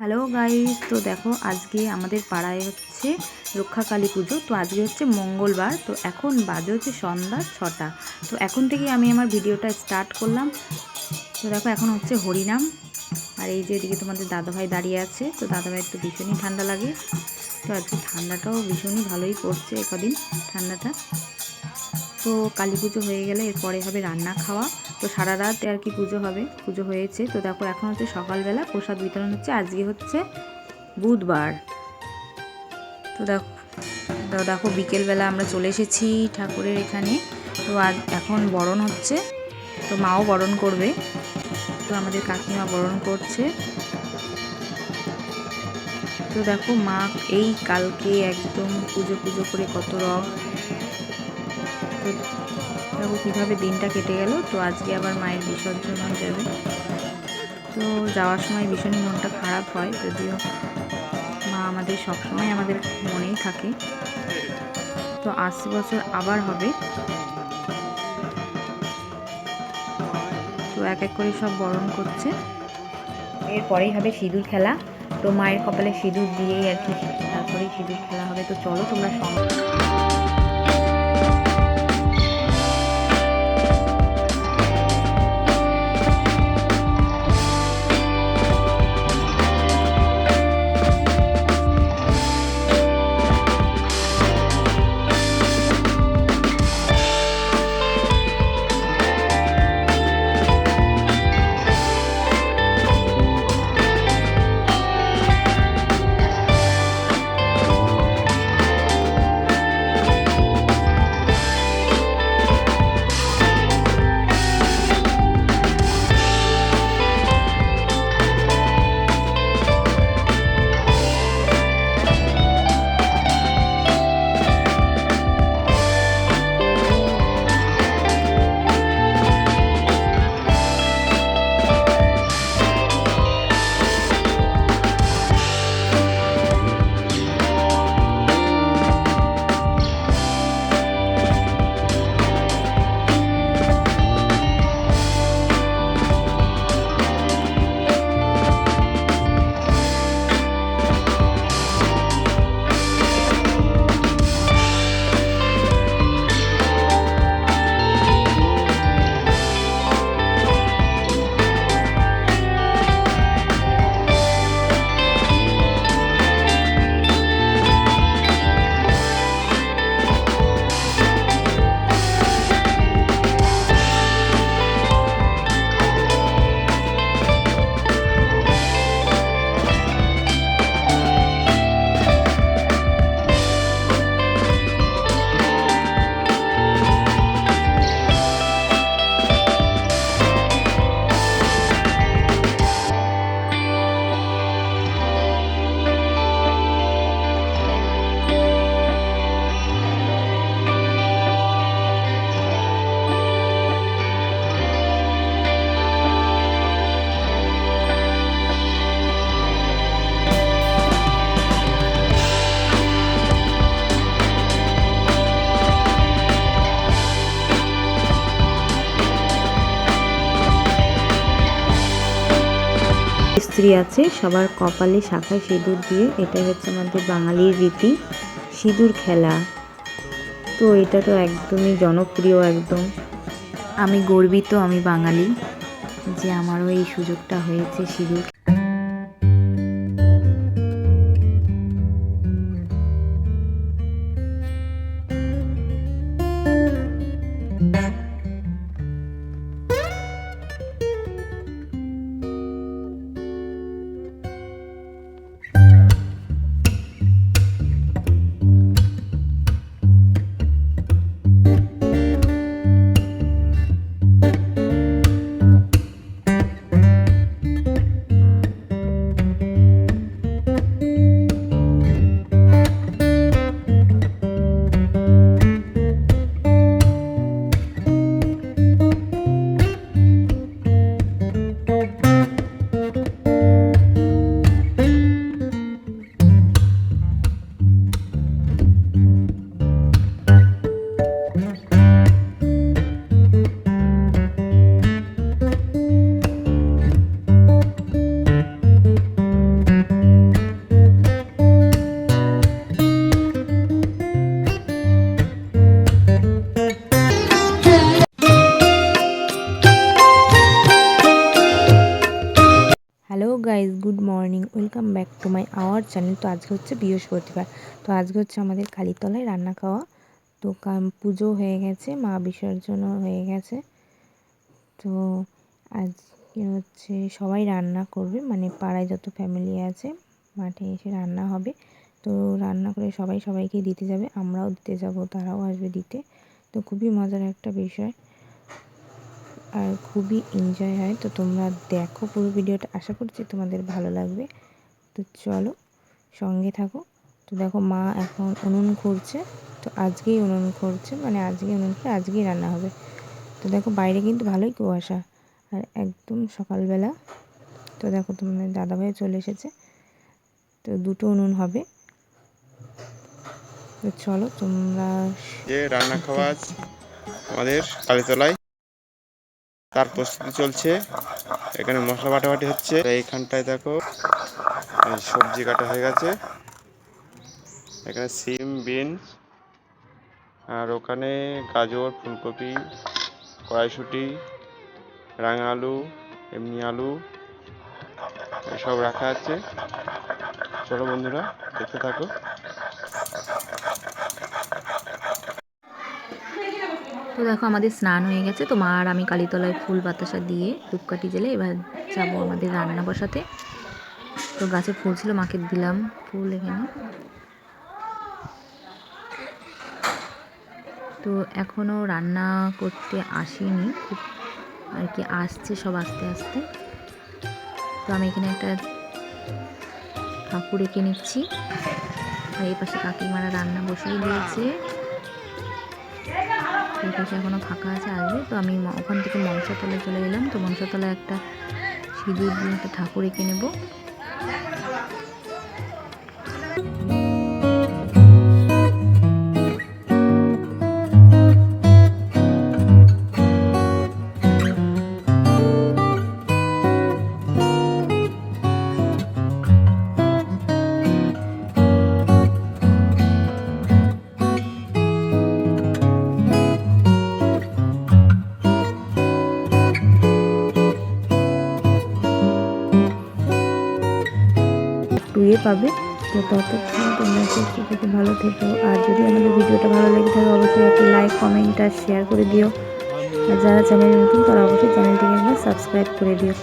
Hello guys তো দেখো, আজকে আমাদের পাড়ায় হচ্ছে রক্ষাকালী পুজো। তো আজকে হচ্ছে মঙ্গলবার, তো এখন বাজে হচ্ছে সন্ধ্যা ছটা। তো এখন থেকে আমি আমার ভিডিওটা স্টার্ট করলাম। তো দেখো, এখন হচ্ছে হরিনাম। আর এই যে এদিকে তোমাদের দাদাভাই দাঁড়িয়ে আছে, তো দাদাভাইয়ের তো ভীষণই ঠান্ডা লাগে। তো আজকে ঠান্ডাটাও ভীষণই ভালোই পড়ছে একদিন ঠান্ডাটা। তো কালী পুজো হয়ে গেলে এরপরে হবে রান্না খাওয়া। তো সারা রাত আর কি পুজো হবে, পুজো হয়েছে। তো দেখো, এখন হচ্ছে সকালবেলা প্রসাদ বিতরণ হচ্ছে, আজকে হচ্ছে বুধবার। তো দেখো তো দেখো, বিকেলবেলা আমরা চলে এসেছি ঠাকুরের এখানে। তো আজ এখন বরণ হচ্ছে, তো মাও বরণ করবে। তো আমাদের কাকিমা বরণ করছে। তো দেখো, মা এই কালকে একদম পুজো পুজো করে কত রং। তো দেখো কীভাবে দিনটা কেটে গেল। তো আজকে আবার মায়ের বিসর্জন হয়ে যাবে। তো যাওয়ার সময় ভীষণই মনটা খারাপ হয়, যদিও মা আমাদের সবসময় আমাদের মনেই থাকে। তো আশি বছর আবার হবে। তো এক এক করে সব বরণ করছে। এরপরেই হবে সিঁদুর খেলা। তো মায়ের কপালে সিঁদুর দিয়েই আর কি, তারপরেই সিঁদুর খেলা হবে। তো চলো তোমরা সঙ্গে। স্ত্রী আছে, সবার কপালে শাখায় সিঁদুর দিয়ে এটা হচ্ছে আমাদের বাঙালির রীতি, সিঁদুর খেলা। তো এটা তো একদমই জনপ্রিয় একদম। আমি গর্বিত, আমি বাঙালি যে আমারও এই সুযোগটা হয়েছে সিঁদুর welcome back to my our channel তো আজকে হচ্ছে বৃহস্পতিবার। তো আজকে হচ্ছে আমাদের কালীতলায় রান্না খাওয়া। তো পুজো হয়ে গেছে, মা বিসর্জনও হয়ে গেছে। তো আজকে হচ্ছে সবাই রান্না করবে মানে পাড়ায় যত ফ্যামিলি আছে, মাঠে এসে রান্না হবে। তো রান্না করে সবাই সবাইকে দিতে যাবে, আমরাও দিতে যাব, তারাও আসবে দিতে। তো খুবই মজার একটা বিষয়। আর খুবই এনজয় হয়। তো তোমরা দেখো পুরো ভিডিওটা। আশা করছি তোমাদের ভালো লাগবে। তো চলো সঙ্গে থাকো। তো দেখো মা এখন উনুন খুঁড়ছে। তো আজকেই উনুন খুঁড়ছে মানে আজকেই উনুন খুঁড়ে আজকেই রান্না হবে। তো দেখো বাইরে কিন্তু ভালোই কুয়াশা। আর একদম সকালবেলা, তো দেখো তোমাদের দাদাভাই চলে এসেছে। তো দুটো উনুন হবে। তো চলো তোমরা রান্না খাওয়া আমাদের কালীতলায়, তার প্রস্তুতি চলছে। এখানে মশলা বাটাবাটি হচ্ছে। এইখানটায় দেখো সবজি কাটা হয়ে গেছে। এখানে সিম বিনস আর ওখানে গাজর, ফুলকপি, কড়াইশুঁটি রাঙা আলু এমনি আলু, এসব রাখা আছে। চলো বন্ধুরা, দেখতে থাকো। তো দেখো, আমাদের স্নান হয়ে গেছে। তো মা আর আমি কালীতলায় ফুল বাতাসা দিয়ে ধূপকাঠি জেলে এবার যাব আমাদের রান্না বসাতে। তো গাছে ফুল ছিল, মাকে দিলাম ফুল এখানে। তো এখনও রান্না করতে আসেনি, খুব আর কি আসছে সব আস্তে আস্তে। তো আমি এখানে একটা ঠাকুর এঁকে নিচ্ছি। আর এই পাশে কাকিমারা রান্না বসিয়ে দিয়েছে। এই পাশে এখনও ফাঁকা আছে আসবে তো আমি ওখান থেকে মনসাতলায় চলে এলাম। তো মনসাতলায় একটা সিঁদুর দিয়ে একটা ঠাকুর এঁকে নেব। পাবে তো ততক্ষণ তোমরা সুস্থ থেকে ভালো থেকো। আর যদি আমাদের ভিডিওটা ভালো লেগে থাকে, অবশ্যই একটি লাইক কমেন্ট আর শেয়ার করে দিও। আর যারা চ্যানেল নতুন, তারা অবশ্যই চ্যানেলটিকে একবার সাবস্ক্রাইব করে দিও।